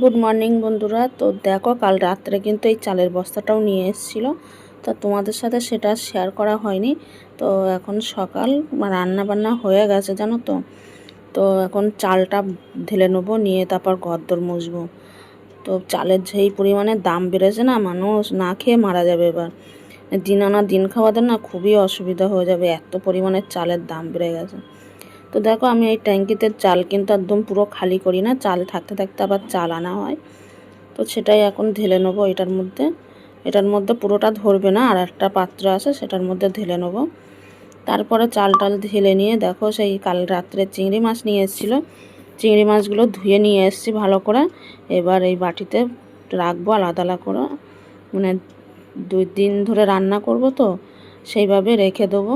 Good morning বন্ধুরা। তো দেখো, কাল রাত্রে কিন্তু এই চালের বস্তাটাও নিয়ে এসেছিল। তা তোমাদের সাথে সেটা শেয়ার করা হয়নি। তো এখন সকাল রান্না বান্না হয়ে গেছে, জানো তো। তো এখন চালটা ঢেলে নেব, নিয়ে তারপর গদ্দর মুছবো। তো চালের যেই পরিমাণে দাম বেড়েছে না, মানুষ না খেয়ে মারা যাবে এবার। দিন আনা দিন খাওয়াদের না খুবই অসুবিধা হয়ে যাবে, এত পরিমাণে চালের দাম বেড়ে গেছে। তো দেখো আমি এই ট্যাঙ্কিতে চাল কিন্তু একদম পুরো খালি করি না, চাল থাকতে থাকতে আবার চাল আনা হয়। তো সেটাই এখন ঢেলে নেব এটার মধ্যে। এটার মধ্যে পুরোটা ধরবে না, আর একটা পাত্র আছে সেটার মধ্যে ঢেলে নেব। তারপরে চাল টাল ঢেলে নিয়ে দেখো সেই কাল রাত্রে চিংড়ি মাছ নিয়ে এসেছিল। চিংড়ি মাছগুলো ধুয়ে নিয়ে এসেছি ভালো করে। এবার এই বাটিতে রাখব আলাদা আলাদা করে। মানে দুই দিন ধরে রান্না করব তো, সেইভাবে রেখে দেবো।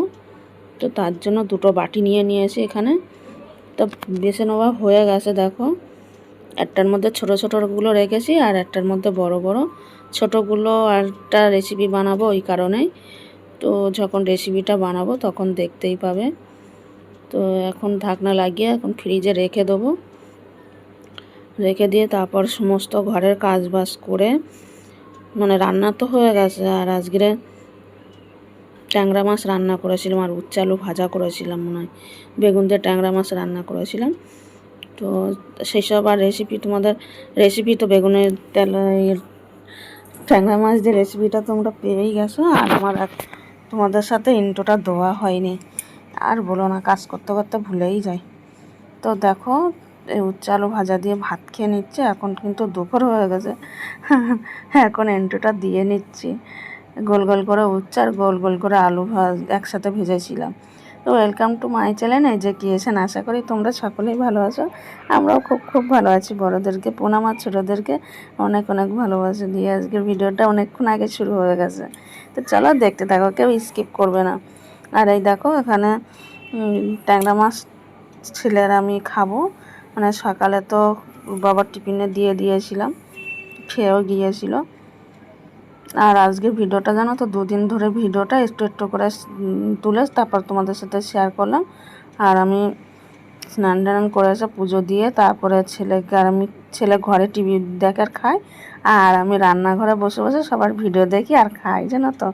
তো তার জন্য দুটো বাটি নিয়ে নিয়েছি এখানে। তো বেছে নেওয়া হয়ে গেছে, দেখো। একটার মধ্যে ছোট ছোটোগুলো রেখেছি আর একটার মধ্যে বড় বড়। ছোটোগুলো আরটা রেসিপি বানাবো ওই কারণেই। তো যখন রেসিপিটা বানাবো তখন দেখতেই পাবে। তো এখন ঢাকনা লাগিয়ে এখন ফ্রিজে রেখে দেবো। রেখে দিয়ে তারপর সমস্ত ঘরের কাজ বাজ করে মানে রান্না তো হয়ে গেছে, আর আজকে ট্যাংরা মাছ রান্না করেছিলাম আর উচ্চালু ভাজা করেছিলাম মনে হয়। বেগুন দিয়ে ট্যাংরা মাছ রান্না করেছিলাম। তো সেই সব আর রেসিপি তোমাদের রেসিপি তো বেগুনের তেল ট্যাংরা মাছ দিয়ে রেসিপিটা তোমরা পেয়েই গেছো। আর আমার তোমাদের সাথে ইন্টোটা দেওয়া হয়নি। আর বলো না, কাজ করতে করতে ভুলেই যাই। তো দেখো এই উচ্চালু ভাজা দিয়ে ভাত খেয়ে নিচ্ছে, এখন কিন্তু দুপুর হয়ে গেছে। এখন এন্টোটা দিয়ে নিচ্ছি। গোল গোল করে উচ্ছে আর গোল গোল করে আলু ভাজ, একসাথে ভেজেছিলাম। তো ওয়েলকাম টু মাই চ্যানেল যে কি এসেন আশা করি তোমরা সকলেই ভালো আছো। আমরাও খুব খুব ভালো আছি। বড়োদেরকে প্রণাম আর ছোটোদেরকে অনেক অনেক ভালোবাসে দিয়ে আজকের ভিডিওটা অনেকক্ষণ আগে শুরু হয়ে গেছে। তো চলো দেখতে থাকো, কেউ স্কিপ করবে না। আর এই দেখো, এখানে ট্যাংরা মাছ ছেলের আমি খাব। মানে সকালে তো বাবার টিফিনে দিয়ে দিয়েছিলাম, খেয়েও গিয়েছিল। আর আজকের ভিডিওটা জানো তো, দুদিন ধরে ভিডিওটা একটু একটু করে তুলে তারপর তোমাদের সাথে শেয়ার করলাম। আর আমি স্নান টান করে এসে পুজো দিয়ে তারপরে ছেলেকে আর আমি, ছেলে ঘরে টিভি দেখে আর খাই। আর আমি রান্নাঘরে বসে বসে সবার ভিডিও দেখি আর খাই, জানো তো,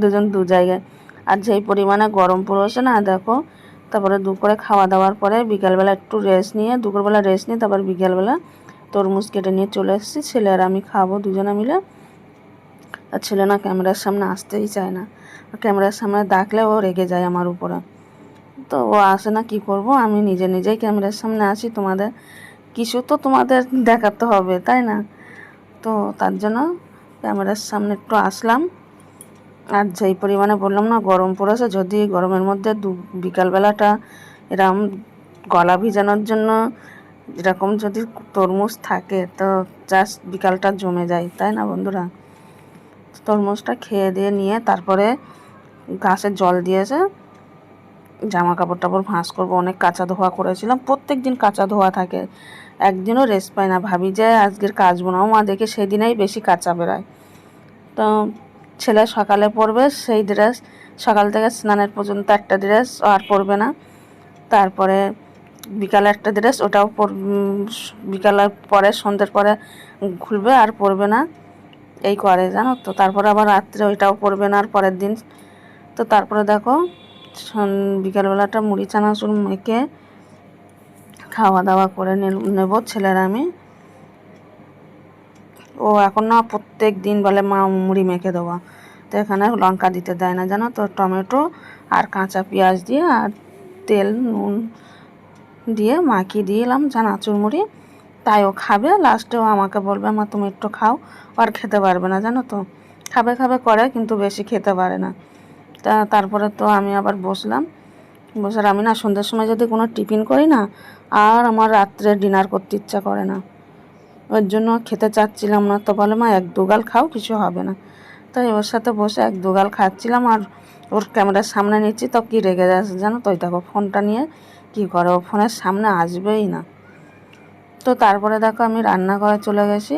দুজন দু জায়গায়। আর যেই পরিমাণে গরম পড়েছে না, দেখো তারপরে দুপুরে খাওয়া দাওয়ার পরে বিকালবেলা একটু রেস্ট নিয়ে, দুপুরবেলা রেস্ট নিয়ে তারপর বিকালবেলা তরমুজ কেটে নিয়ে চলে এসেছি। ছেলে আর আমি খাব দুজনে মিলে। আর ছেলে না ক্যামেরার সামনে আসতেই চায় না। ক্যামেরার সামনে ডাকলে ও রেগে যায় আমার উপরে। তো ও আসে না, কি করব? আমি নিজে নিজেই ক্যামেরার সামনে আসি তোমাদের কিছু তো তোমাদের দেখাতে হবে, তাই না? তো তার জন্য ক্যামেরার সামনে একটু আসলাম। আর যেই পরিমাণে বললাম না, গরম পড়েছে, যদি গরমের মধ্যে দু, বিকালবেলাটা এরম গলা ভিজানোর জন্য এরকম যদি তরমুজ থাকে, তো জাস্ট বিকালটা জমে যায়, তাই না বন্ধুরা? তরমুজটা খেয়ে দিয়ে নিয়ে তারপরে গাছে জল দিয়েছে জামা কাপড় টাপড় ভাঁজ করব, অনেক কাঁচা ধোয়া করেছিলাম প্রত্যেক দিন কাঁচা ধোয়া থাকে, একদিনও রেস্ট পায় না, ভাবি যে আজকের কাজ বোনাও মা দেখে সেদিনেই বেশি কাঁচা বেরোয়। তো ছেলে সকালে পরবে, সেই ড্রেস সকাল থেকে স্নানের পর্যন্ত একটা ড্রেস আর পরবে না। তারপরে বিকালে একটা ড্রেস ওটাও পর বিকালের পরে, সন্ধ্যের পরে খুলবে, আর পরবে না। এই করে জানো তো, তারপরে আবার রাত্রে ওইটাও পরবে না, আর পরের দিন। তো তারপরে দেখো বিকালবেলাটা মুড়ি চানাচুর মেখে খাওয়া দাওয়া করে নেব ছেলের আমি। ও এখন না প্রত্যেক দিন বলে, মা, মুড়ি মেখে দেওয়া তো এখানে লঙ্কা দিতে দেয় না, জানো তো? টমেটো আর কাঁচা পেঁয়াজ দিয়ে আর তেল, নুন দিয়ে মাখিয়ে দিয়েলাম চানাচুর মুড়ি। তাই ও খাবে লাস্টেও আমাকে বলবে, মা, তুমি একটু খাও। আর খেতে পারবে না, জানো তো? খাবে খাবে করে, কিন্তু বেশি খেতে পারে না। তা তারপরে তো আমি আবার বসলাম। বসার আমি না সন্ধ্যের সময় যদি কোনো টিফিন করি না, আর আমার রাত্রে ডিনার করতে ইচ্ছা করে না। ওর জন্য খেতে চাচ্ছিলাম না। তো বলে, মা, এক দুগাল খাও, কিছু হবে না। তাই ওর সাথে বসে এক দুগাল খাচ্ছিলাম আর ওর ক্যামেরার সামনে নিচ্ছি, তো কী রেগে যাচ্ছে জানো তো? ওই দেখো ফোনটা নিয়ে কী করে? ও ফোনের সামনে আসবেই না। তো তারপরে দেখো আমি রান্নাঘরে চলে গেছি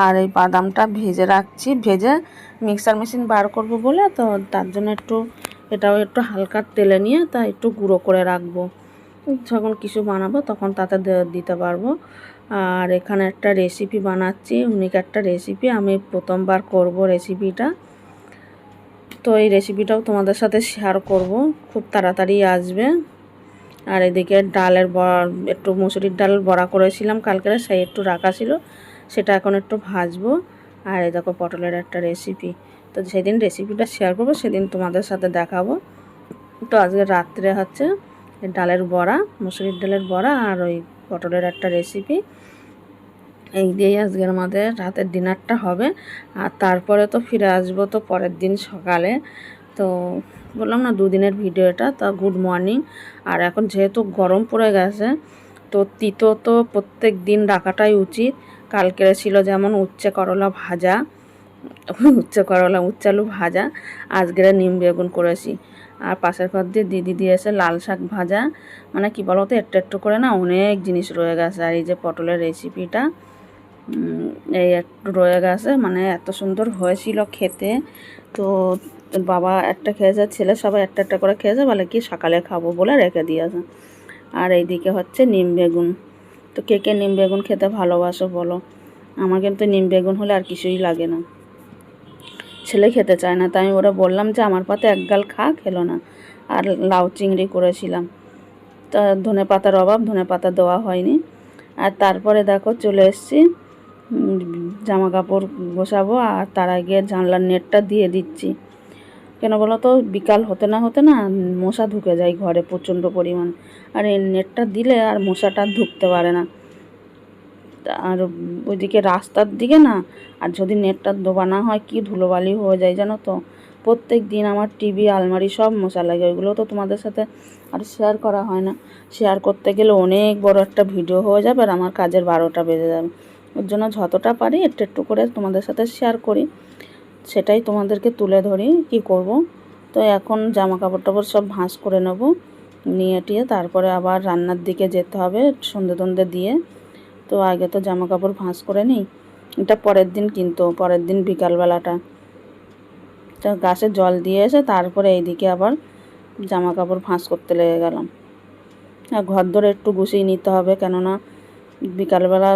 আর এই বাদামটা ভেজে রাখছি। ভেজে মিক্সার মেশিন বার করব বলে, তো তার জন্য একটু, এটাও একটু হালকা তেলে নিয়ে তা একটু গুঁড়ো করে রাখব। যখন কিছু বানাবো তখন তাতে দিতে পারব। আর এখানে একটা রেসিপি বানাচ্ছি উনিক একটা রেসিপি আমি প্রথমবার করব রেসিপিটা তো এই রেসিপিটাও তোমাদের সাথে শেয়ার করব, খুব তাড়াতাড়ি আসবে। আর এদিকে ডালের একটু মুসুরির ডাল বড়া করেছিলাম কালকে সেই একটু রাখা ছিল, সেটা এখন একটু ভাজবো। আর এই দেখো পটলের একটা রেসিপি তো সেদিন রেসিপিটা শেয়ার করব, সেদিন তোমাদের সাথে দেখাবো। তো আজকে রাত্রে হচ্ছে ডালের বড়া, মুসুরির ডালের বড়া আর ওই পটলের একটা রেসিপি এই দিয়েই আজকের আমাদের রাতের ডিনারটা হবে। আর তারপরে তো ফিরে আসব তো পরের দিন সকালে। তো বললাম না দুদিনের ভিডিও এটা, তা গুড মর্নিং আর এখন যেহেতু গরম পড়ে গেছে, তো তিতো তো প্রত্যেক দিন রাখাটাই উচিত। কালকের ছিল যেমন উচ্ছে করলা ভাজা। উচ্ছে করলা উচ্ছে আলু ভাজা আজকের নিম বেগুন করেছি আর পাশের ঘর দিয়ে দিদি দিয়েছে লাল শাক ভাজা। মানে কি বলতো, একটু একটু করে না অনেক জিনিস রয়ে গেছে। আর এই যে পটলের রেসিপিটা এই একটু রয়ে গেছে। মানে এত সুন্দর হয়েছিল খেতে। তো বাবা একটা খেয়েছে, ছেলে সবাই একটা একটা করে খেয়েছে, বলে কি সকালে খাব বলে রেখে দিয়েছে। আর এইদিকে হচ্ছে নিম বেগুন। তো কে কে নিম বেগুন খেতে ভালোবাসো বলো? আমার কিন্তু নিম বেগুন হলে আর কিছুই লাগে না। ছেলে খেতে চায় না। তাই ওরা বললাম যে, আমার পাতে এক গাল খা, খেলো না। আর লাউ চিংড়ি করেছিলাম। তা ধনে পাতার অভাব, ধনে পাতা দেওয়া হয়নি। আর তারপরে দেখো চলে এসেছি জামা কাপড় বসাবো আর তার আগে জানলার নেটটা দিয়ে দিচ্ছি। কেন বলো তো, বিকাল হতে না হতে না মশা ঢুকে যায় ঘরে প্রচণ্ড পরিমাণ। আর এই নেটটা দিলে আর মশাটা ঢুকতে পারে না। আর ওইদিকে রাস্তার দিকে না, আর যদি নেটটা দোবা না হয়, কি ধুলোবালি হয়ে যায় জানো তো? প্রত্যেক দিন আমার টিভি, আলমারি সব মশা লাগে, ওইগুলো তো তোমাদের সাথে আর শেয়ার করা হয় না। শেয়ার করতে গেলে অনেক বড় একটা ভিডিও হয়ে যাবে আর আমার কাজের বারোটা বেজে যাবে। ওর জন্য যতটা পারি একটু একটু করে তোমাদের সাথে শেয়ার করি। সেটাই তোমাদেরকে তুলে ধরি, কি করব? তো এখন জামা কাপড় টাপড় সব ভাঁজ করে নেব নিয়ে টিয়ে তারপরে আবার রান্নার দিকে যেতে হবে সন্ধে টন্ধে দিয়ে। তো আগে তো জামা কাপড় ভাঁজ করে নিই, এটা পরের দিন কিন্তু, পরের দিন বিকালবেলাটা। তো গাছে জল দিয়ে এসে তারপরে এইদিকে আবার জামা কাপড় ভাঁজ করতে লেগে গেলাম। আর ঘর ধরে একটু গুছিয়ে নিতে হবে, কেননা বিকালবেলা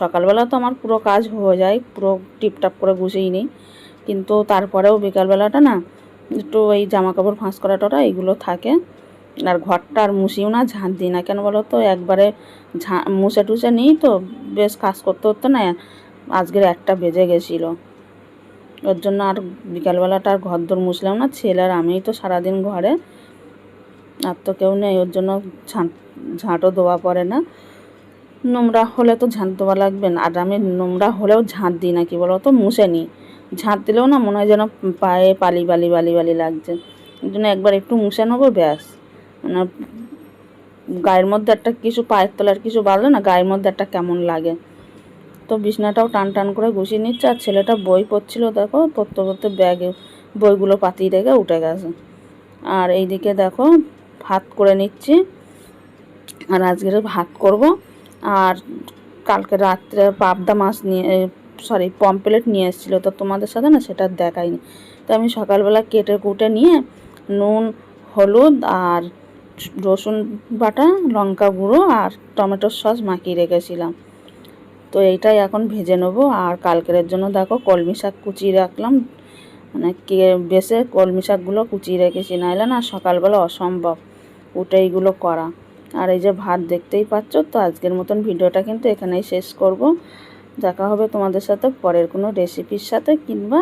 সকালবেলা তো আমার পুরো কাজ হয়ে যায়, পুরো টিপটাপ করে গুছিয়ে নিই। কিন্তু তারপরেও বিকালবেলাটা না, একটু ওই জামা কাপড় ফাঁস করা টরা এগুলো থাকে। আর ঘরটা আর মুছিও না ঝাঁট দিই না। কেন বলো তো, একবারে ঝাঁ মুছে টুছে নিই তো, বেশ কাজ করতে করতে না, আজকের একটা বেজে গেছিল। ওর জন্য আর বিকালবেলাটা আর ঘর দর মুছলাম না, ছেলে আর আমিই তো সারাদিন ঘরে। আর তো কেউ নেই, ওর জন্য ঝাঁট ঝাঁটও দেওয়া পড়ে না। নোংরা হলে তো ঝাঁট দেওয়া লাগবে না, আর আমি নোংরা হলেও ঝাঁট দিই না, কি বলো তো, মুছে নিই। ঝাঁট দিলেও না, মনে হয় যেন পায়ে পালি বালি বালি বালি লাগছে। ওই জন্য একবার একটু মুছে নেব, ব্যাস। গায়ের মধ্যে একটা কিছু পায়ের তলার কিছু বাড়লে না গায়ের মধ্যে একটা কেমন লাগে। তো বিছনাটাও টান টান করে গুছিয়ে নিচ্ছে আর ছেলেটা বই পড়ছিল দেখো, পড়তে পড়তে ব্যাগে বইগুলো পাতিয়ে রেখে উঠে গেছে। আর এইদিকে দেখো ভাত করে নিচ্ছি। আর আজকের ভাত করব। আর কালকে রাত্রে পাবদা মাছ নিয়ে সরি পমপ্লেট নিয়ে এসেছিল। তো তোমাদের সাথে না সেটা দেখাইনি। তো আমি সকালবেলা কেটে কুটে নিয়ে নুন, হলুদ আর রসুন বাটা, লঙ্কা গুঁড়ো আর টমেটোর সস মাখিয়ে রেখেছিলাম। তো এইটাই এখন ভেজে নেব। আর কালকের জন্য দেখো কলমি শাক কুচিয়ে রাখলাম। মানে কে বেসে কলমি শাকগুলো কুচিয়ে রেখেছি নাহলে না সকালবেলা অসম্ভব উঠে এইগুলো করা। আর এই যে ভাত দেখতেই পাচ্ছ, তো আজকের মতন ভিডিওটা কিন্তু এখানেই শেষ করব। দেখা হবে তোমাদের সাথে পরের কোনো রেসিপির সাথে কিংবা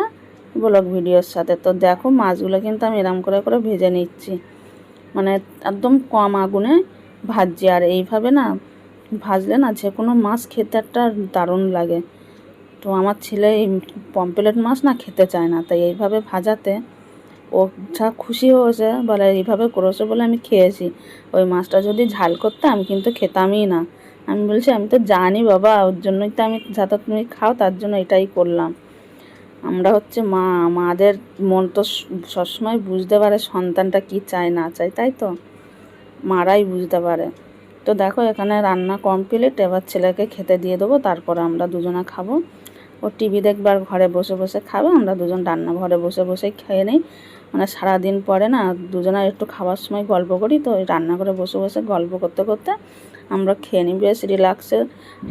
ব্লগ ভিডিওর সাথে। তো দেখো মাছগুলো কিন্তু আমি এরম করে করে ভেজে নিচ্ছি। মানে একদম কম আগুনে ভাজছি। আর এইভাবে না ভাজলে না যে কোনো মাছ খেতে একটা দারুণ লাগে। তো আমার ছেলে এই পম্পলেট মাছ না খেতে চায় না। তাই এইভাবে ভাজাতে ও যা খুশি হয়েছে বলে এইভাবে করেছে বলে আমি খেয়েছি। ওই মাছটা যদি ঝাল করতে আমি কিন্তু খেতামই না। আমি বলছি, আমি তো জানি বাবা, ওর জন্যই তো আমি যাতে তুমি খাও, তার জন্য এটাই করলাম। আমরা হচ্ছে মা, মাদের মন তো সবসময় বুঝতে পারে সন্তানটা কি চায়, না চায়, তাই তো? মারাই বুঝতে পারে। তো দেখো, এখানে রান্না কমপ্লিট এবার ছেলেকে খেতে দিয়ে দেবো, তারপরে আমরা দুজনে খাব। ও টিভি দেখবার ঘরে বসে বসে খাবে, আমরা দুজন রান্না ঘরে বসে বসেই খেয়ে নিই। মানে সারাদিন পরে না, দুজনে একটু খাবার সময় গল্প করি, তো ওই রান্না করে বসে বসে গল্প করতে করতে আমরা খেয়ে নিই। বেশ রিল্যাক্সে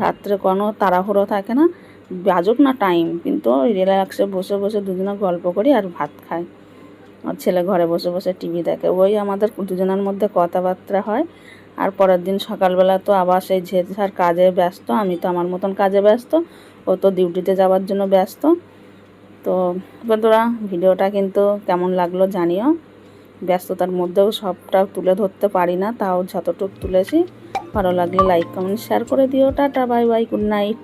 রাত্রে কোনো তাড়াহুড়ো থাকে না। বাজুক না টাইম কিন্তু রিল্যাক্সে বসে বসে দুজনে গল্প করি আর ভাত খাই। আর ছেলে ঘরে বসে বসে টিভি দেখে। ওই আমাদের দুজনের মধ্যে কথাবার্তা হয়। আর পরের দিন সকালবেলা তো আবার সেই যার কাজে ব্যস্ত। আমি তো আমার মতন কাজে ব্যস্ত। ও তো ডিউটিতে যাওয়ার জন্য ব্যস্ত। তো বন্ধুরা, ভিডিওটা কিন্তু কেমন লাগল জানিও। ব্যস্ততার মধ্যেও সবটা তুলে ধরতে পারি না, তাও যতটুকু তুলেছি। ভালো লাগলে লাইক কমেন্ট শেয়ার করে দিও। Tata bye bye good night